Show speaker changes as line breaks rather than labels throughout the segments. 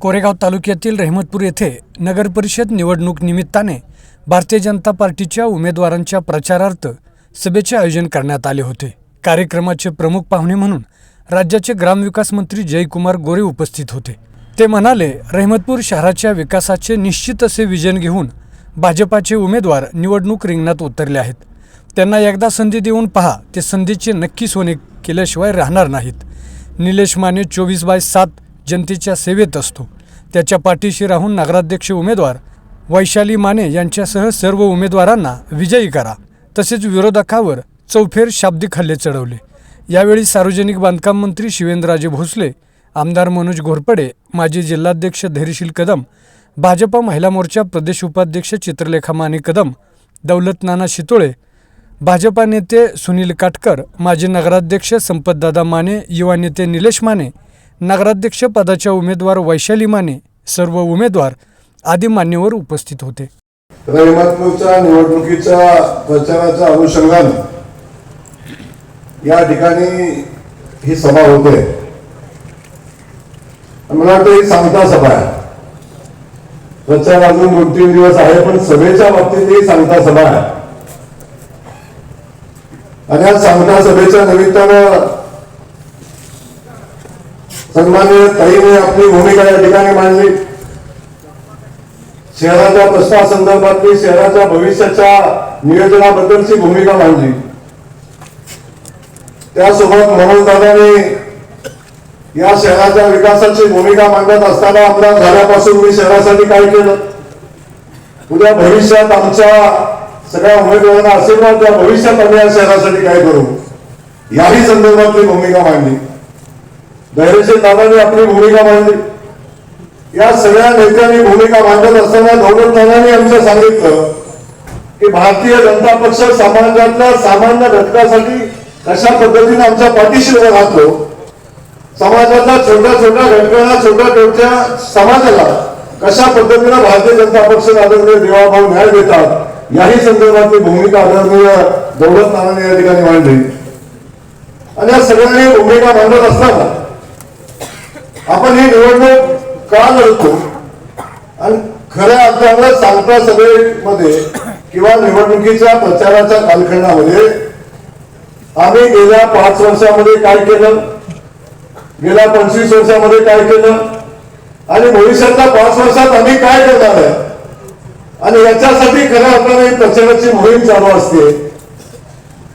कोरेगाव तालुक्यातील रहमतपूर येथे नगरपरिषद निवडणूक निमित्ताने भारतीय जनता पार्टीच्या उमेदवारांच्या प्रचारार्थ सभेचे आयोजन करण्यात आले होते. कार्यक्रमाचे प्रमुख पाहुणे म्हणून राज्याचे ग्रामविकास मंत्री जयकुमार गोरे उपस्थित होते. ते म्हणाले रहमतपूर शहराच्या विकासाचे निश्चित असे विजन घेऊन भाजपाचे उमेदवार निवडणूक रिंगणात उतरले आहेत. त्यांना एकदा संधी देऊन पहा ते संधीचे नक्की सोने केल्याशिवाय राहणार नाहीत. निलेश माने चोवीस बाय सात जनतेच्या सेवेत असतो. त्याच्या पाठीशी राहून नगराध्यक्ष उमेदवार वैशाली माने यांच्यासह सर्व उमेदवारांना विजयी करा. तसेच विरोधकावर चौफेर शाब्दिक हल्ले चढवले. यावेळी सार्वजनिक बांधकाम मंत्री शिवेंद्रराजे भोसले आमदार मनोज घोरपडे माजी जिल्हाध्यक्ष धैर्यशील कदम भाजपा महिला मोर्चा प्रदेश उपाध्यक्ष चित्रलेखा माने कदम दौलत नाना शितोळे भाजपा नेते सुनील काटकर माजी नगराध्यक्ष संपतदादा माने युवा नेते निलेश माने नगराध्यक्ष पदाच्या उमेदवार वैशाली माने सर्व उमेदवार आदी मान्यवर उपस्थित होते.
रहिमतपूरच्या निवडणुकीच्या प्रचाराच्या अनुषंगाने या ठिकाणी ही सभा होते. मला वाटतं ही सांगता सभा आहे. प्रचार अजून दोन तीन दिवस आहे पण सभेच्या बाबतीत ही सांगता सभा आहे. आणि आज सांगता सभेच्या निमित्तानं सन्मान्य ताईने आपली भूमिका या ठिकाणी मांडली. शहराच्या प्रश्नासंदर्भातली शहराच्या भविष्याच्या नियोजनाबद्दलची भूमिका मांडली. त्यासोबत मनोज दादाने या शहराच्या विकासाची भूमिका मांडत असताना आमदार झाल्यापासून मी शहरासाठी काय केलं? उद्या भविष्यात आमच्या सगळ्या उमेदवारांना आशीर्वाद द्या भविष्यात आम्ही या शहरासाठी काय करू? याही संदर्भातली भूमिका मांडली. धैर्यशील दादाने आपली भूमिका मांडली. या सगळ्या नेत्यांनी भूमिका मांडत असताना दौलत दादांनी आमचं सांगितलं की भारतीय जनता पक्ष समाजातल्या सामान्य घटकासाठी कशा पद्धतीने आमच्या पाठीशी उभा राहतो समाजातल्या छोट्या छोट्या घटकांना छोट्या छोट्या समाजाला कशा पद्धतीने भारतीय जनता पक्ष आदरणीय देवाभाऊ न्याय देतात याही संदर्भातली भूमिका आदरणीय दौलत नारायण या ठिकाणी मांडली. आणि या सगळ्यांनी भूमिका मांडत असताना आपण ही निवडणूक का लढतो? आणि खऱ्या अर्थानं सांगता सभेमध्ये किंवा निवडणुकीच्या प्रचाराच्या कालखंडामध्ये आम्ही गेल्या पाच वर्षामध्ये काय केलं? गेल्या पंचवीस वर्षामध्ये काय केलं? आणि भविष्यातल्या पाच वर्षात आम्ही काय करणार आहे? आणि याच्यासाठी खऱ्या अर्थाने प्रचाराची मोहीम चालू असते.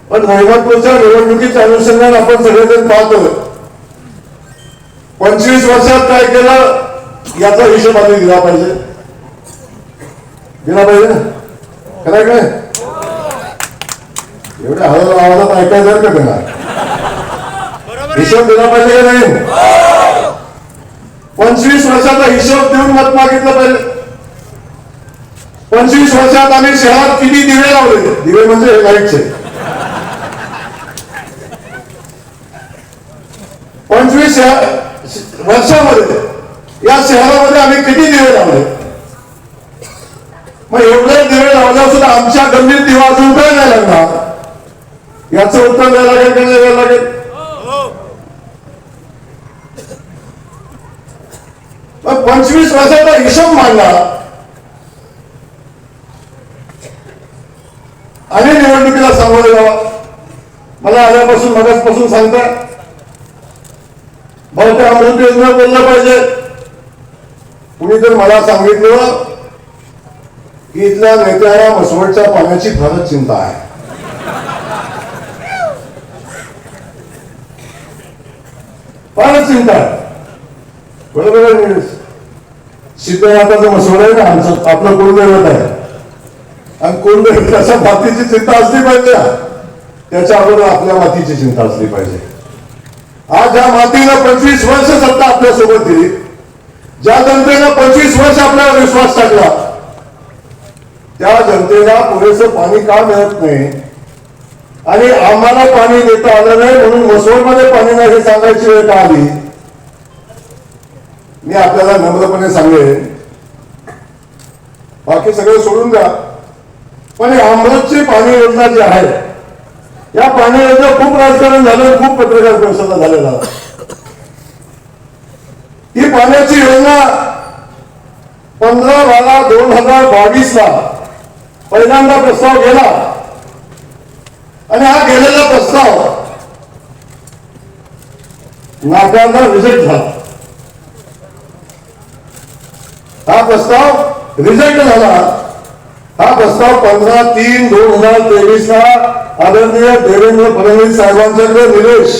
पण रहमतपूरच्या निवडणुकीच्या अनुषंगाने आपण सगळेजण पाहतो पंचवीस वर्षात काय केलं याचा हिशोब आम्ही दिला पाहिजे. दिला पाहिजे ना? खरं काय एवढ्या हळू आवाजात ऐकायचं का त्यांना हिशोब दिला पाहिजे का नाही? पंचवीस वर्षाचा हिशोब देऊन मत मागितलं पाहिजे. पंचवीस वर्षात आम्ही शहरात किती दिवे लावले? दिवे म्हणजे लाईटचे. पंचवीस शहर- वर्षामध्ये. या शहरामध्ये आम्ही किती दिवे लावले? मग एवढे दिवे लावल्या सुद्धा आमच्या गंभीर दिवा अजून काय नाही लागणार. याचं उत्तर द्यायला लागेल का नाही द्यायला लागेल? मग पंचवीस वर्षाचा हिशोब मांडला आणि निवडणुकीला सामोरे जावा. मला आल्यापासून मगाचपासून सांगता बहुतेक अमृत योजना बोललं पाहिजे कुणी तर मला सांगितलं की इथल्या नेत्याला मसवडच्या पाण्याची फारच चिंता आहे. फारच चिंता आहे. बरोबर सिद्धनाथाचं मसवड आहे ना आमचं? आपलं कुलदैवत आहे. आणि कुलदैवताच्या मातीची चिंता असली पाहिजे त्याच्या अगोदर आपल्या मातीची चिंता असली पाहिजे. आज ज्या मातीनं पंचवीस वर्ष सत्ता आपल्यासोबत दिली. ज्या जनतेनं पंचवीस वर्ष आपल्यावर विश्वास टाकला त्या जनतेला पुरेसं पाणी का मिळत नाही? आणि आम्हाला पाणी देता आलं नाही म्हणून मसोळमध्ये पाणी नाही हे सांगायची वेळ का आली? मी आपल्याला नम्रपणे सांगेन. बाकी सगळं सोडून द्या. पण हे अमृतची पाणी योजना जी आहे या पाण्याचं खूप राजकारण झालं खूप पत्रकार परिषदा झालेला ही पाण्याची योजना दोन हजार बावीस ला पहिल्यांदा प्रस्ताव गेला. आणि हा गेलेला प्रस्ताव नाकारला रिजेक्ट झाला. हा प्रस्ताव रिजेक्ट झाला. हा प्रस्ताव पंधरा तीन दोन हजार तेवीस ला आदरणीय देवेंद्र फडणवीस साहेबांच्याकडे निलेश.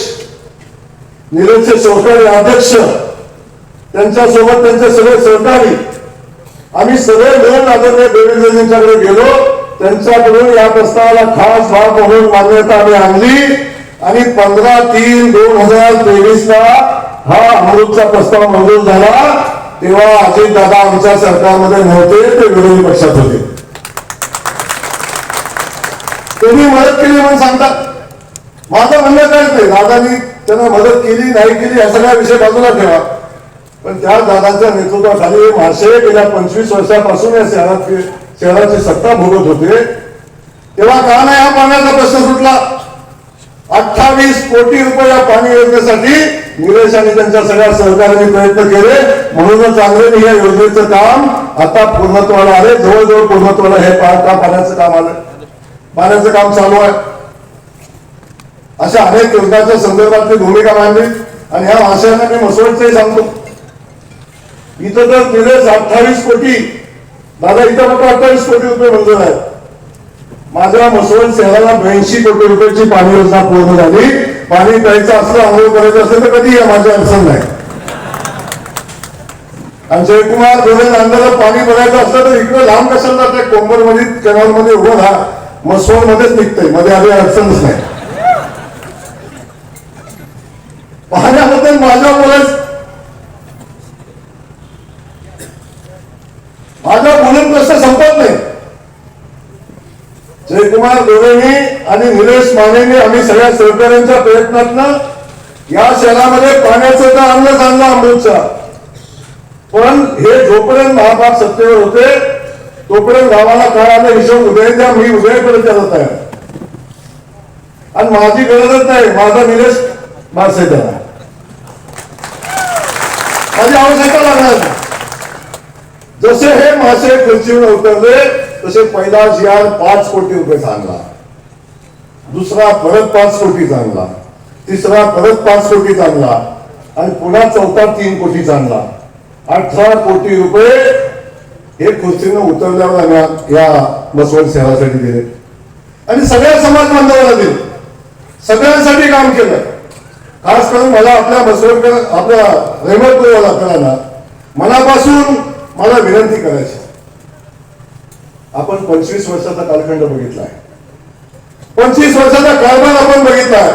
निलेशचे सहकारी अध्यक्ष. त्यांच्यासोबत त्यांचे सगळे सहकारी. आम्ही सगळे मिळून आदरणीय देवेंद्रजींच्याकडे गेलो. त्यांच्याकडून या प्रस्तावाला खास भाग म्हणून मान्यता आम्ही आणली. आणि पंधरा तीन दोन हजार तेवीस ला हा अमृतचा प्रस्ताव मंजूर झाला. तेव्हा अजित दादा आमच्या सरकारमध्ये नव्हते ते विरोधी पक्षात होते. त्यांनी मदत केली म्हणून सांगतात. माझं म्हणणं काहीच नाही दादानी त्यांना मदत केली नाही केली या सगळ्या विषय बाजूला ठेवा. पण त्या दादाच्या नेतृत्वाखाली महाशय गेल्या पंचवीस वर्षापासून या शहरात शहराची सत्ता भोगत होते. तेव्हा का नाही हा पाण्याचा प्रश्न सुटला? अठ्ठावीस कोटी रुपये या पाणी योजनेसाठी निलेश आणि त्यांच्या सगळ्या सहकार्याने प्रयत्न केले. म्हणूनच चांगले या योजनेचं काम आता पूर्णत्वाला आले जवळजवळ पूर्णत्वाला हे पाण्याचं काम आलं पाण्याचं काम चालू आहे. अशा अनेक योजनांच्या संदर्भातली भूमिका मांडली आणि ह्या भाषांना मी मसवडचंही सांगतो. इथं तर निलेश अठ्ठावीस कोटी दादा इथं फक्त अठ्ठावीस कोटी रुपये मंजूर आहेत. माझ्या मसवड शहराला ब्याऐंशी कोटी रुपयाची पाणी योजना पूर्ण झाली. पाणी प्यायचं असलं आंघोळ करायचं असेल तर कधी या माझी अडचण नाही. आणि जयकुमार गोरे नांदाला पाणी भरायचं असलं तर इकडे लांब कशाला जाते? कोंबडमध्ये कॅनॉलमध्ये उभं राहा. मसवड मध्येच निघतंय. मध्ये आधी अडचणच नाही. पाहण्याबद्दल माझ्या बोलायच माझा बोलून प्रश्न संपत नाही. जयकुमार गोरेनी आणि निलेश मानेने आम्ही सगळ्या सहकाऱ्यांच्या प्रयत्नातनं या शहरामध्ये पाण्याचं तर अन्नच आणलं अमृतचा. पण हे जोपर्यंत महाभाग सत्तेवर होते तोपर्यंत गावाला काय हिशोब उदय द्या मी उदयकडे जात आहे. आणि माझी गरजच नाही माझा निलेश मासे द्या. माझी आवश्यकता लागणार जसे हे मासे खुर्चीवर उतरले तसे पहिला शियार पाच कोटी रुपये चांगला. दुसरा परत पाच कोटी चांगला. तिसरा परत पाच कोटी चांगला. आणि पुन्हा चौथा तीन कोटी चांगला. अठरा कोटी रुपये हे खुर्चीनं उतरल्यावर आम्ही या मसवड शहरासाठी दिले आणि सगळ्या समाज बांधवांना दिले. सगळ्यांसाठी काम केलं. खास करून मला आपल्या बसवडकर आपल्या रेमतपूरवाला मनापासून मला विनंती करायची. आपण पंचवीस वर्षाचा कालखंड बघितला आहे. पंचवीस वर्षाचा कारभार आपण बघितला आहे.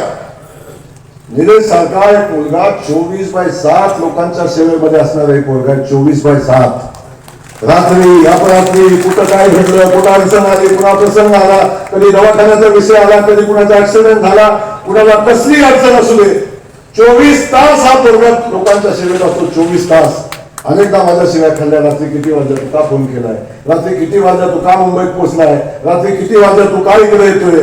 निलेश सरकार एक मुलगा चोवीस बाय सात लोकांच्या सेवेमध्ये असणारा एक मुलगा चोवीस बाय सात. रात्री अपरात्री कुठं काय घडलं कुठं अडचण आली कुणा प्रसंग आला कधी दवाखान्याचा विषय आला कधी कुणाचा ऍक्सिडेंट झाला कुणाला कसली अडचण असू दे. चोवीस तास हा पोरगा लोकांच्या सेवेत असतो चोवीस तास. अनेकदा माझ्या शिवाय खाल्ल्या रात्री किती वाजता तू का फोन केलाय? रात्री किती वाजता तू का मुंबईत पोहोचलाय? रात्री किती वाजता तू का इकडे येतोय?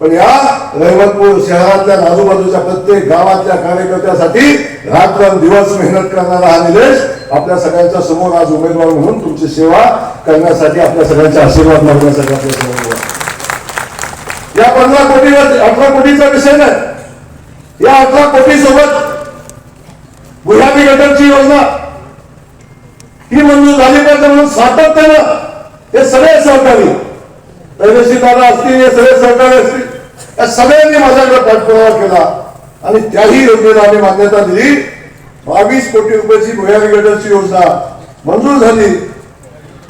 पण या रहिवतपूर शहरातल्या आजूबाजूच्या प्रत्येक गावातल्या कार्यकर्त्यासाठी रात्र दिवस मेहनत करणारा हा निलेश आपल्या सगळ्यांच्या समोर आज उमेदवार म्हणून तुमची सेवा करण्यासाठी आपल्या सगळ्यांचे आशीर्वाद मागण्यासाठी आपल्यासमोर या पंधरा कोटी अठरा कोटीचा विषय नाही. या अठरा कोटी सोबत भुयारी गटरची योजना ही मंजूर झाली पाहिजे म्हणून सातत्यानं हे सगळे सहकारी दैनशी दादा असतील हे सगळे सहकारी असतील या सगळ्यांनी माझ्याकडे पाठपुरावा केला आणि त्याही योजनेला आम्ही मान्यता दिली. बावीस कोटी रुपयाची भुयारी गटाची योजना मंजूर झाली.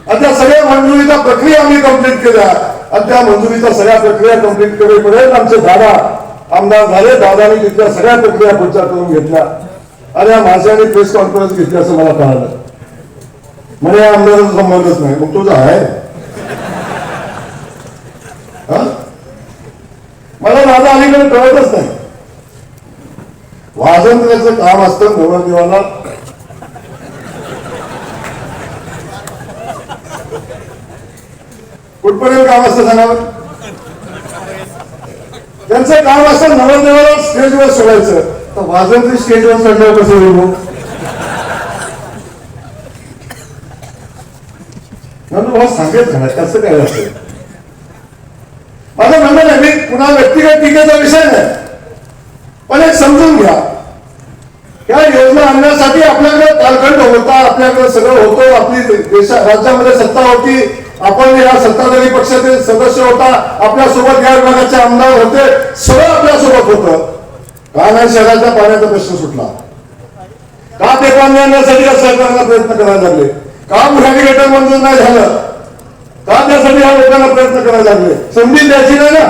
आणि त्या सगळ्या मंजुरीच्या प्रक्रिया आम्ही कंप्लीट केल्या. आणि त्या मंजुरीच्या सगळ्या प्रक्रिया कंप्लीट केल्यापर्यंत आमचे दादा आमदार झाले. दादाने तिथल्या सगळ्या प्रक्रिया पुढच्या करून घेतल्या. आणि या माणसाने प्रेस कॉन्फरन्स घेतली असं मला कळालं. म्हणजे या आमदाराचा संबंधच नाही. मग तुझा आहे. हा? मला दादा अलीकडे कळतच नाही. वाजंत्र्याचं काम असतं नवरदेवाला कुठपर्यंत काम असतं सांगावं? त्यांचं काम असतं नवरदेवाला स्टेजवर सोडायचं. तर वाजंत्री स्टेजवर चढल्यावर कसं होईल मग? सांगत राहणार कसं काय असेल माझं म्हणणं नाही मी पुन्हा व्यक्तिगत टीकेचा विषय नाही. पण एक समजून घ्या. या योजना आणण्यासाठी आपल्याकडे कालखंड होता आपल्याकडे सगळं होतं आपली देशा राज्यामध्ये सत्ता होती. आपण या सत्ताधारी पक्षाचे सदस्य होता. आपल्यासोबत या विभागाचे आमदार होते. सगळं आपल्यासोबत होतं. का नाही शहराच्या पाण्याचा प्रश्न सुटला. का ते पाणी आणण्यासाठी या सरकारला प्रयत्न करायला लागले? का बुढाणी गटर मंजूर नाही झालं? का त्यासाठी या लोकांना प्रयत्न करायला लागले? संधी द्यायची नाही ना?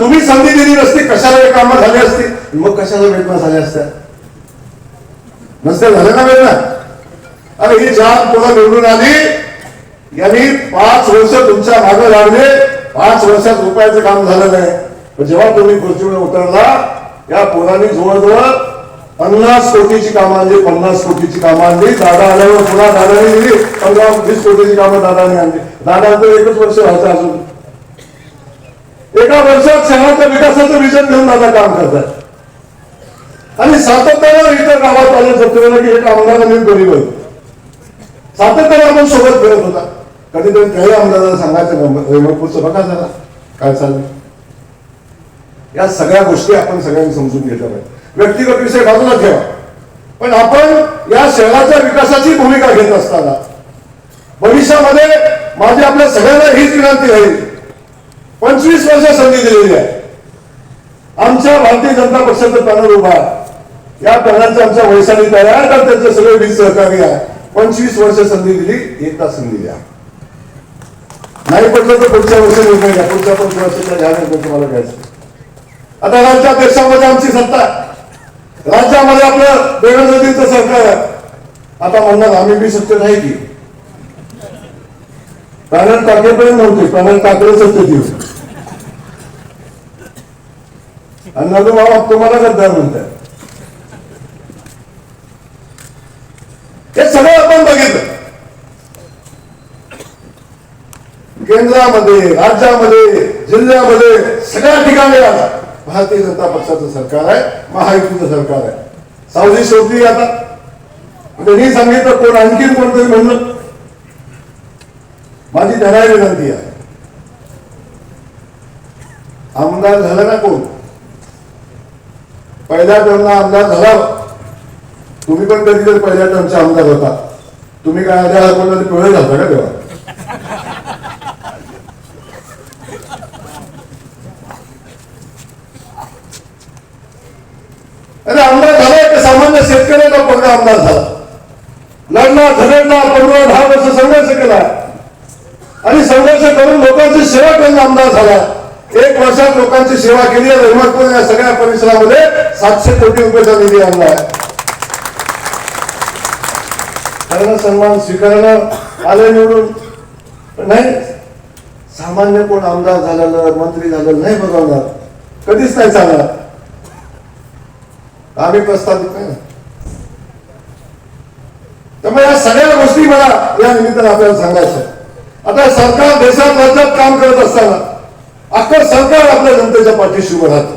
तुम्ही संधी दिली नसती कशाला हे कामं झाली असती? मग कशाला वेदना झाल्या असत्या? नसते झाल्या ना वेदना अरे ही जात तुला निवडून आली यांनी पाच वर्ष तुमच्या मागे लागले पाच वर्षात रुपयाचं काम झालं नाही पण जेव्हा तुम्ही खुर्चीवर उतरला या पोरांनी जवळजवळ पन्नास कोटीची कामं आणली पन्नास कोटीची कामं आणली दादा आल्यावर पुन्हा दादाने दिली पंधरा वीस कोटीची कामं दादाने आणली. दादांचं एकच वर्ष व्हायचं अजून. एका वर्षात शहराच्या विकासाचं विजन घेऊन आता काम करतात. आणि सातत्यानं इतर गावात आले सत्तेला की एक आमदार मी गरीब आहे सातत्यानं आपण सोबत फिरत होता. कधीतरी काही आमदाराला सांगायचं रेमपूरचं बघा झाला काय चाललंय? या सगळ्या गोष्टी आपण सगळ्यांनी समजून घेतल्या पाहिजे. व्यक्तिगत विषय बाजूला ठेवा. पण आपण या शहराच्या विकासाची भूमिका घेत असताना भविष्यामध्ये माझी आपल्या सगळ्यांना हीच विनंती राहील. पंचवीस वर्ष संधी दिलेली आहे. आमच्या भारतीय जनता पक्षाचं पॅनल उभा आहे. या पॅनलचे आमच्या वैशाली तयार तर त्यांचे सगळे वीज सहकारी आहे. पंचवीस वर्ष संधी दिली एकदा संधी द्या. नाही पडलं तर पुढच्या वर्षी निर्णय घ्या. पुढच्या पंच वर्षाच्या घ्या निर्णय तुम्हाला घ्यायचं आता राज्यात देशामध्ये आमची सत्ता राज्यामध्ये आपलं देवेंद्र सरकार आहे. आता म्हणणार आम्ही बी सत्य नाही की. पॅनल ठाकरेपर्यंत नव्हते. पॅनल ठाकरेच सत्तेत दिवस आणि बाबा तुम्हाला गद्दार म्हणताय हे सगळं आपण बघितलं. केंद्रामध्ये राज्यामध्ये जिल्ह्यामध्ये सगळ्या ठिकाणी आता भारतीय जनता पक्षाचं सरकार आहे महायुतीचं सरकार आहे. सावधी शेवटी आता म्हणजे त्यांनी सांगितलं कोण आणखी कोणतरी म्हणलं. माझी त्यांना विनंती आहे. आमदार झाला ना कोण? पहिल्या टर्मला आमदार झाला तुम्ही पण कधीतरी पहिल्या टर्मचा आमदार होता. तुम्ही काय आल्या कोणाला पिवळे झालता का तेव्हा? अरे आमदार झाला एक सामान्य शेतकऱ्याचा पगडा आमदार झाला. लढला झगडला पंधरा दहा वर्ष संघर्ष केला. आणि संघर्ष करून लोकांची सेवा करून आमदार झाला. एक वर्षात लोकांची सेवा केली आहे रहमतपूर या सगळ्या परिसरामध्ये. सातशे कोटी रुपयाचा निधी आणला आहे त्यांना सन्मान स्वीकारणं आले निवडून. पण नाही सामान्य कोण आमदार झालेलं मंत्री झालेलं नाही बघवणार कधीच नाही चालणार. आम्ही प्रस्तावित नाही. ना त्यामुळे या सगळ्या गोष्टी मला या निमित्तानं आपल्याला सांगायचं आता सरकार देशात राज्यात काम करत असताना अख्खं सरकार आपल्या जनतेच्या पाठीशी उभं राहतं.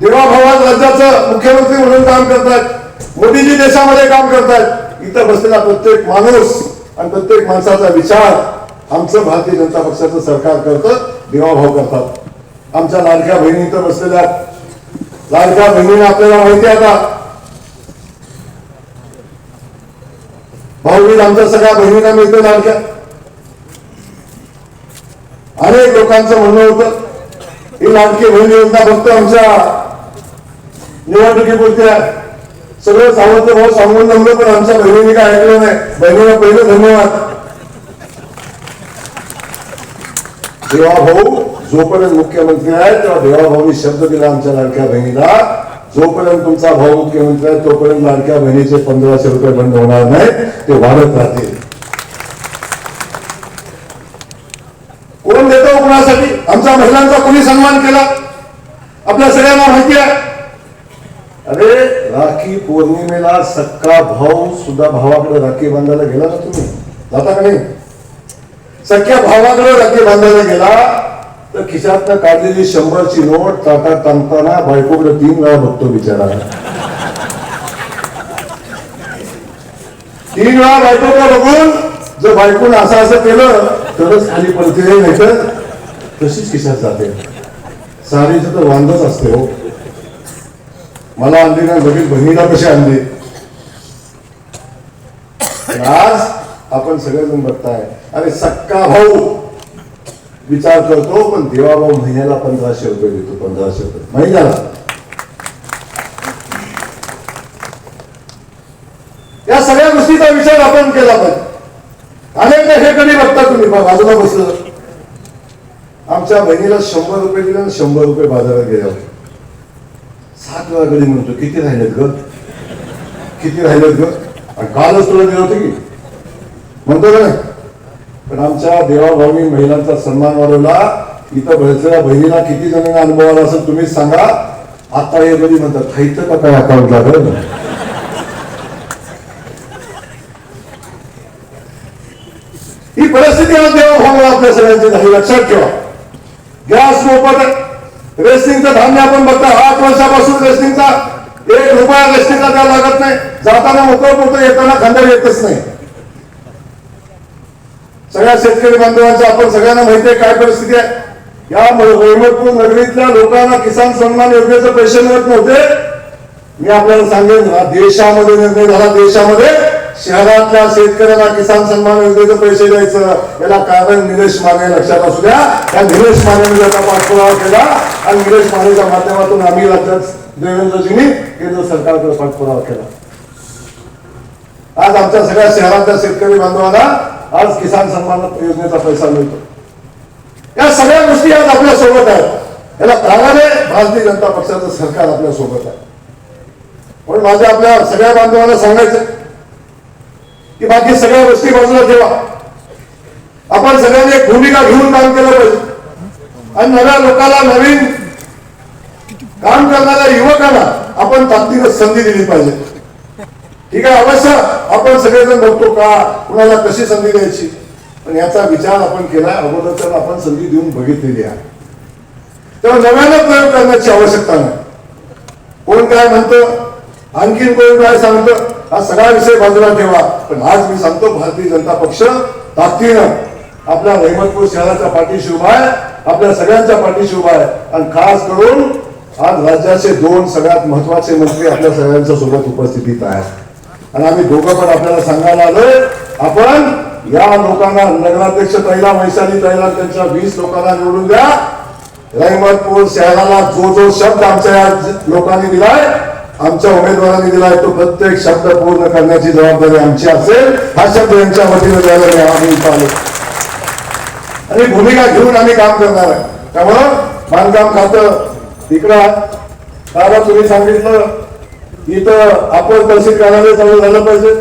देवाभावात राज्याचं मुख्यमंत्री म्हणून काम करतायत. मोदीजी देशामध्ये काम करतायत. इथं बसलेला प्रत्येक माणूस आणि प्रत्येक माणसाचा विचार आमचं भारतीय जनता पक्षाचं सरकार करतं देवाभाव करतात. आमच्या लाडक्या बहिणी इथं बसलेल्या आहेत. लाडक्या बहिणीने आपल्याला माहिती आता. भाऊबीज आमच्या सगळ्या बहिणींना मिळते लाडक्या. अनेक लोकांचं म्हणणं होतं ही लाडकी बहीण योजना फक्त आमच्या निवडणुकीपुरती आहे. सगळं सावंत भाऊ सांगून जमलं पण आमच्या बहिणीने काय ऐकलं नाही. बहिणीला पहिलं धन्यवाद. देवा भाऊ जोपर्यंत मुख्यमंत्री आहे तेव्हा देवा भाऊनी शब्द दिला आमच्या लाडक्या बहिणीला. जोपर्यंत तुमचा भाऊ मुख्यमंत्री आहे तोपर्यंत लाडक्या बहिणीचे पंधराशे रुपये बंद होणार नाही ते वाढत राहतील. कोण देतो कुणासाठी? आमच्या महिलांचा कोणी सन्मान केला? आपल्या सगळ्यांना माहिती आहे. अरे राखी पौर्णिमेला सक्का भाऊ सुद्धा भावाकडे राखी बांधायला गेला ना तुम्ही? जाता का नाही? सख्या भावाकडे राखी बांधायला गेला तर खिशातनं काढलेली शंभरची नोट ताटा टांगताना बायकोकडे तीन वेळा बघतो बिचारा तीन वेळा बायकोकडे बघून जर बायकोनं असं असं केलं तरच खाली पडते नाही तर तशीच खिशात जाते. साडीचं तर वांधच असते हो. मला आणली ना बघील बहिणीला कसे आणले? आज आपण सगळेजण बघताय. अरे सक्का भाऊ. विचार करतो पण देवाभाऊ महिन्याला पंधराशे रुपये देतो पंधराशे रुपये. महिन्याला. या सगळ्या गोष्टीचा विचार आपण केला पाहिजे अनेकदा हे कधी बघता तुम्ही बाजूला बसलं. आमच्या बहिणीला शंभर रुपये दिले आणि शंभर रुपये बाजारात गेले सात वेळा कधी म्हणतो. किती राहिलेत ग? किती राहिलेत ग? आणि कालच तुला दिलं होतं की. म्हणतो का पण आमच्या देवाभावी महिलांचा सन्मान वाढवला. इथं भरलेल्या बहिणीला किती जणांना अनुभव आला असेल तुम्हीच सांगा. आता हे कधी म्हणतात खायचं का काय अकाउंट बरं ही परिस्थिती आज देवाभावाला आपल्या सगळ्यांची झाली. लक्षात ठेवा. गॅस मोफत रेस्टिंगचं धान्य आपण बघता आठ वर्षापासून रेस्टिंगचा एक रुपया रेस्टिंगला काय लागत नाही. जाताना मोकळ मोकळ येताना खांद्यावर येतच नाही. सगळ्या शेतकरी बांधवांचं आपण सगळ्यांना माहिती आहे काय परिस्थिती आहे. या वैमतपूर नगरीतल्या लोकांना किसान सन्मान योजनेचे पैसे मिळत नव्हते. मी आपल्याला सांगेन हा देशामध्ये निर्णय झाला देशामध्ये शहरातल्या शेतकऱ्यांना किसान सन्मान योजनेचे पैसे द्यायचं. याला कारण निलेश माने लक्षात असू द्या. त्या निलेश मानेने त्याचा पाठपुरावा केला आणि निलेश मानेच्या माध्यमातून आम्ही राज्यात देवेंद्रजींनी केंद्र सरकारकडे पाठपुरावा केला. आज आमच्या सगळ्या शहरातल्या शेतकरी बांधवांना आज किसान सन्मान योजनेचा पैसा मिळतो. या सगळ्या गोष्टी आज आपल्यासोबत आहेत. याला प्राधान्य भारतीय जनता पक्षाचं सरकार आपल्यासोबत आहे. म्हणून माझ्या आपल्या सगळ्या बांधवांना सांगायचं की बाकी सगळ्या गोष्टी बाजूला ठेवा. आपण सगळ्यांनी एक भूमिका घेऊन काम केलं पाहिजे. आणि नव्या लोकांना नवीन काम करणाऱ्या युवकांना आपण ताकदीनं संधी दिली पाहिजे. ठीक आहे अवश्य आपण सगळेजण बघतो का कुणाला कशी संधी द्यायची. पण याचा विचार आपण केला अगोदर तर आपण संधी देऊन बघितलेली आहे. तेव्हा नव्यानं प्रयोग करण्याची आवश्यकता नाही. कोण काय म्हणतं? आणखीन कोण काय सांगतं? हा सगळा विषय बाजूला ठेवा. पण आज मी सांगतो भारतीय जनता पक्ष ताकदीनं आपल्या रहिमतपूर शहराच्या पाठीशी उभा आहे आपल्या सगळ्यांच्या पाठीशी उभा आहे. आणि खास करून आज राज्याचे दोन सगळ्यात महत्त्वाचे मंत्री आपल्या सगळ्यांच्या सोबत उपस्थितीत आहेत. आणि आम्ही दोघं पण आपल्याला सांगायला आलोय आपण या लोकांना नगराध्यक्ष तैला वैशाली तैला त्यांच्या वीस लोकांना निवडून द्या. रहिमतपूर शहराला जो जो शब्द आमच्या या लोकांनी दिलाय आमच्या उमेदवारांनी आहे तो प्रत्येक शब्द पूर्ण करण्याची जबाबदारी आमची असेल हा शब्द यांच्या वतीने द्यायला मी आम्ही इथं आणि भूमिका घेऊन आम्ही काम करणार आहे. त्यामुळं बांधकाम खातं इकडं दादा तुम्ही सांगितलं इथं आपण तहसील कार्यालय चालू झालं पाहिजे.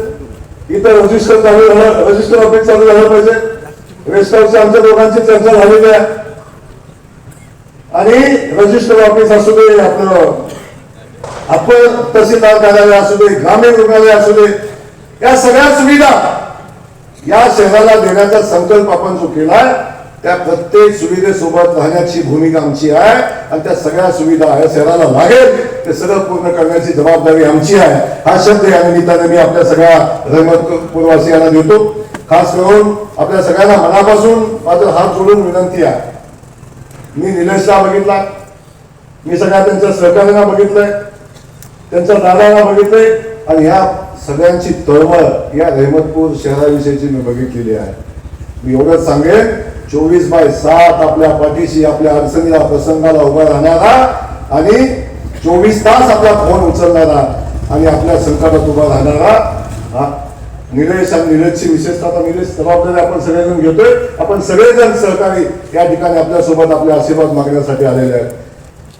इथं रजिस्टर चालू झालं रजिस्टर ऑफिस चालू झालं पाहिजे. रेस्ट हाऊसच्या आमच्या दोघांची चर्चा झालेली आहे. आणि रजिस्टर ऑफिस असू दे आपलं आपण तहसीलदार कार्यालय असू दे ग्रामीण रुग्णालय असू दे या सगळ्या सुविधा या शहराला देण्याचा संकल्प आपण जो केलाय त्या प्रत्येक सुविधेसोबत राहण्याची भूमिका आमची आहे आणि त्या सगळ्या सुविधा या शहराला लागेल ते सगळं पूर्ण करण्याची जबाबदारी आमची आहे. हा शब्द या निमित्ताने मी आपल्या सगळ्या रहमतपूरवासियांना देतो. खास करून आपल्या सगळ्यांना मनापासून माझं हात जोडून विनंती आहे. मी निलेशला बघितला मी सगळ्या त्यांच्या सहकार्यांना बघितलंय. त्यांचा दादाला बघितलंय आणि ह्या सगळ्यांची तळमळ या रहमतपूर शहराविषयीची मी बघितलेली आहे. मी एवढंच सांगेन चोवीस बाय सात आपल्या पाठीशी आपल्या अडचणीला प्रसंगाला उभा राहणारा आणि चोवीस तास आपला फोन उचलणारा आणि आपल्या संकटात उभा राहणारा हा निलेश आणि निलेशची विशेषतः आता निलेश जबाबदारी आपण सगळेजण घेतोय. आपण सगळेजण सहकारी या ठिकाणी आपल्यासोबत आपले आशीर्वाद मागण्यासाठी आलेले आहेत.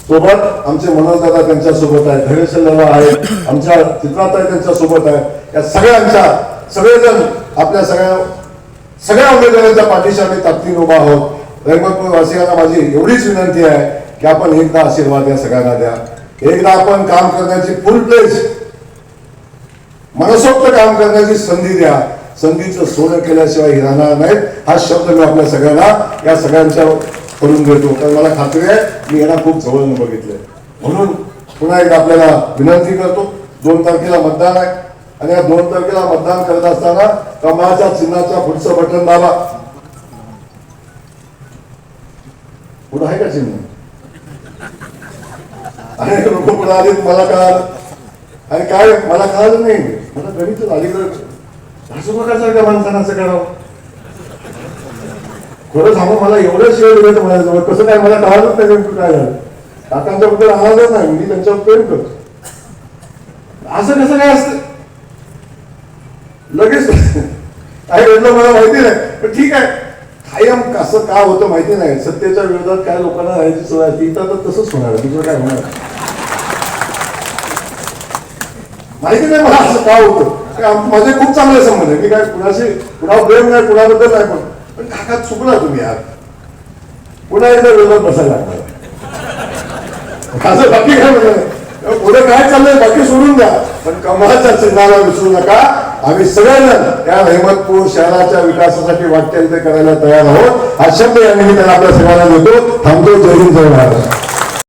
सोबत आमचे मनोज दादा त्यांच्यासोबत आहे धैर्यशील दादा आहे आमच्या चित्राताई त्यांच्यासोबत आहे. या सगळ्यांच्या सगळेजण आपल्या सगळ्या सगळ्या उमेदवारांच्या पाठीशी आम्ही ताकदीन उभा आहोत. रहिमतपूर वासियांना माझी एवढीच विनंती आहे की आपण एकदा आशीर्वाद या सगळ्यांना द्या. एकदा आपण काम करण्याची फुल प्लेज मनसोक्त काम करण्याची संधी द्या. संधीचं सोनं केल्याशिवाय राहणार नाहीत. हा शब्द मी आपल्या सगळ्यांना या सगळ्यांच्या करून देतो कारण मला खात्री आहे मी यांना खूप जवळून बघितलंय म्हणून पुन्हा एकदा आपल्याला विनंती करतो दोन तारखेला मतदान आहे. आणि या दोन तारखेला मतदान करत असताना कमळाच्या चिन्हाच्या पुढचं बटन दाबा. पुढं आहे का चिन्ह? आणि लोक पुढे आले मला कळालं. आणि काय मला कळालं नाही. मला गणित अलीकडे असं बघायचं माणसांना असं करावं. खरं सांगू मला एवढं शेअर दिलं म्हणायचं कसं काय मला कळालंच नाही नेमकं काय झालं. काकांच्या बद्दल आवाजच नाही मी त्यांच्यावर प्रेम करतो. असं कसं काय असतं? लगेच. काय घडलं मला माहिती नाही पण ठीक आहे. कायम कसं का होतं माहिती नाही. सत्तेच्या विरोधात काय लोकांना राहायची सवय ती इथं तर तसंच होणार तुझं दुसरं काय होणार माहिती नाही मला असं का होतं. माझे खूप चांगले संबंध आहे मी काय कुणाशी कुणावर प्रेम नाही कुणाबद्दल नाही पण पण काका चुकला तुम्ही यार पुन्हा एकदा विरोधात बसायला लागणार. असं बाकी काय म्हणलं पुढे काय चाललंय बाकी सोडून द्या. पण कमळाच्या चिन्हाला विसरू नका. आम्ही सगळेजण या हेमतपूर शहराच्या विकासासाठी वाटचाल ते करायला तयार आहोत. हा शब्द या निमित्ताने आपल्या सगळ्यांना देतो थांबतो. जय हिंद जय महाराज